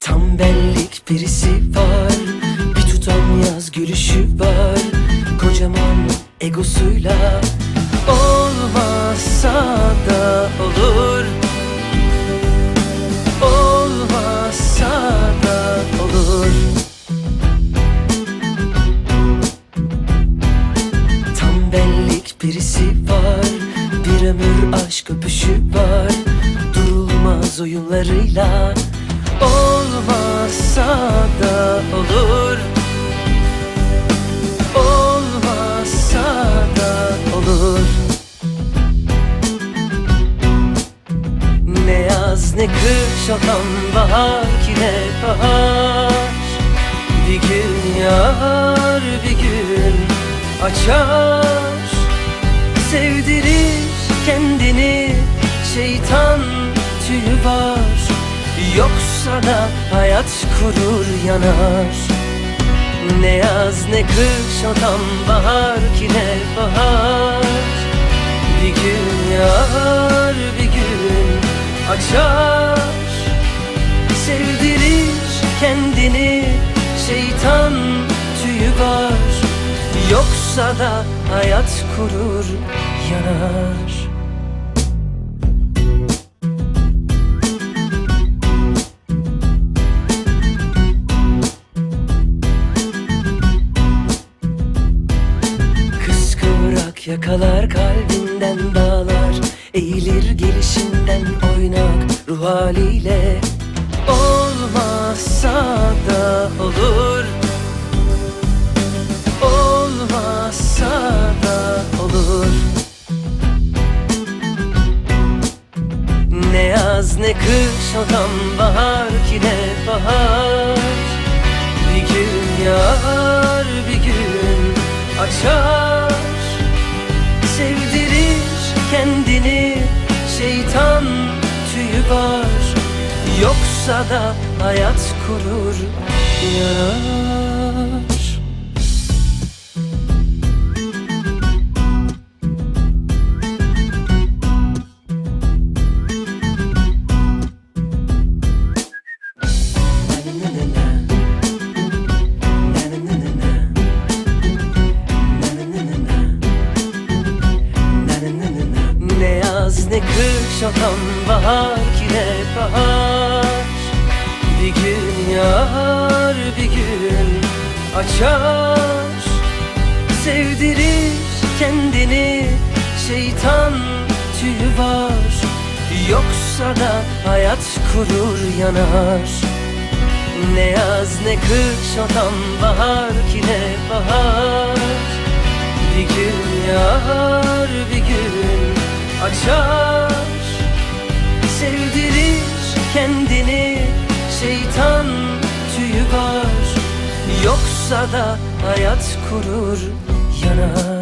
Tam benlik birisi var Bir tutam yaz gülüşü var. Kocaman egosuyla Olmazsa da olur. Olmazsa da olur. Tam benlik birisi var Bir ömür aşk öpüşü var. Durulmaz oyunlarıyla Olmazsa da olur. Olmazsa da olur. Ne yaz ne kış olan bahar ki ne bahar. Bir gün yağar bir gün açar. Sevdirir kendini şeytan tüyü var. Yoksa da hayat kurur yanar. Ne yaz ne kış olan bahar ki ne bahar. Bir gün yağar bir gün açar. Sevdirir kendini şeytan tüyü var. Yoksa da hayat kurur yanar yakalar kalbinden dağlar Eğilir gelişinden oynak ruh haliyle. Olmazsa da olur. Olmazsa da olur. Ne yaz ne kış olan bahar ki ne bahar. Bir gün yağar bir gün açar kendini şeytan tüyü var. Yoksa da hayat kurur yanar ne kış olan bahar ki ne bahar. Bir gün yağar bir gün açar. Sevdirir kendini şeytan tüyü var. Yoksa da hayat kurur yanar. Ne yaz ne kış olan bahar ki ne bahar. Bir gün yağar açar. Sevdirir kendini şeytan tüyü var. Yoksa da hayat kurur yanar